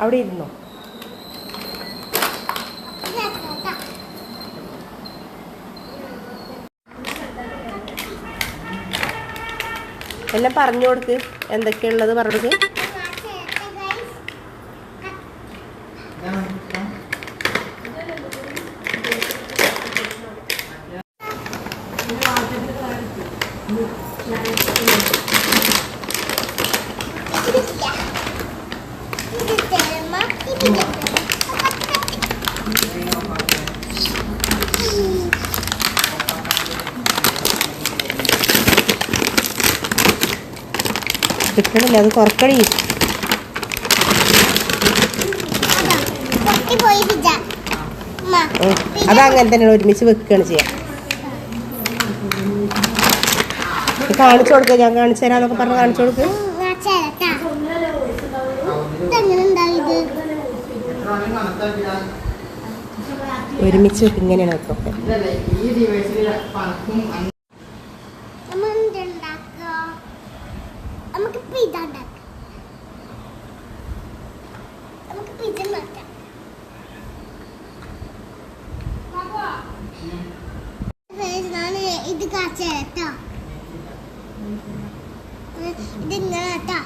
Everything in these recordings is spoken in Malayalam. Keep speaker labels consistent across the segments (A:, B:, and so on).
A: അവിടെ ഇരുന്നോ? എല്ലാം പറഞ്ഞു കൊടുക്ക്. എന്തൊക്കെയുള്ളത് പറഞ്ഞത്
B: Thank you.
A: കിട്ടണില്ല അത് കുറക്കണി
B: പൊട്ടി പോയി പിജ അമ്മ
A: ഉം. അതങ്ങനെ തന്നെയാണ് ഒരുമിച്ച് വെക്കുകയാണ് ചെയ്യാം കാണിച്ചു കൊടുക്കുക ഞാൻ കാണിച്ചു തരാന്നൊക്കെ പറഞ്ഞ് കാണിച്ചു
B: കൊടുക്കുക
A: ഒരുമിച്ച് വെക്ക് ഇങ്ങനെയാണ് വെക്കൊക്കെ
C: ഈ ഡിവൈസിൽ
B: ഇത് ഇതിങ്ങനെ കേട്ടോ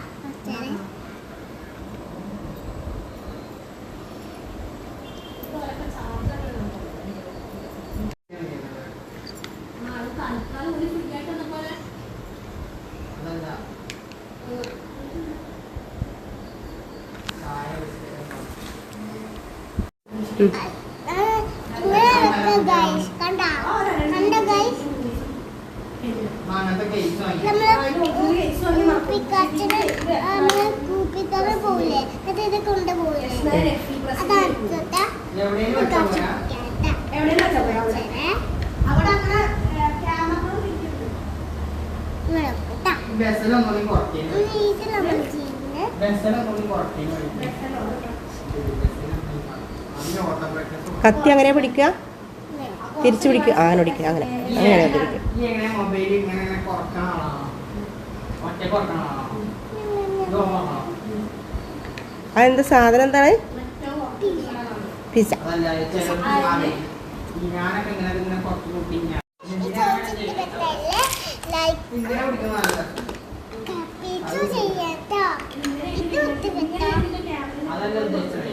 B: കണ്ട? കണ്ട ഗൈസ്
C: നമ്മൾ ബസ്സിലൊന്നും ബസ്സിലൊന്നും
A: കത്തി അങ്ങനെ പിടിക്കുക? തിരിച്ചു പിടിക്കുക? അങ്ങനെ പിടിക്കുക. അങ്ങനെ. അങ്ങനെയാണ് പിടിക്കുക. അതെന്താ സാധനം എന്താണ്? പിസ
B: ചെയ്യട്ടോ. ഇത് ഒത്തുകിട്ടോ
C: അതല്ല ഉദ്ദേശിച്ചത്.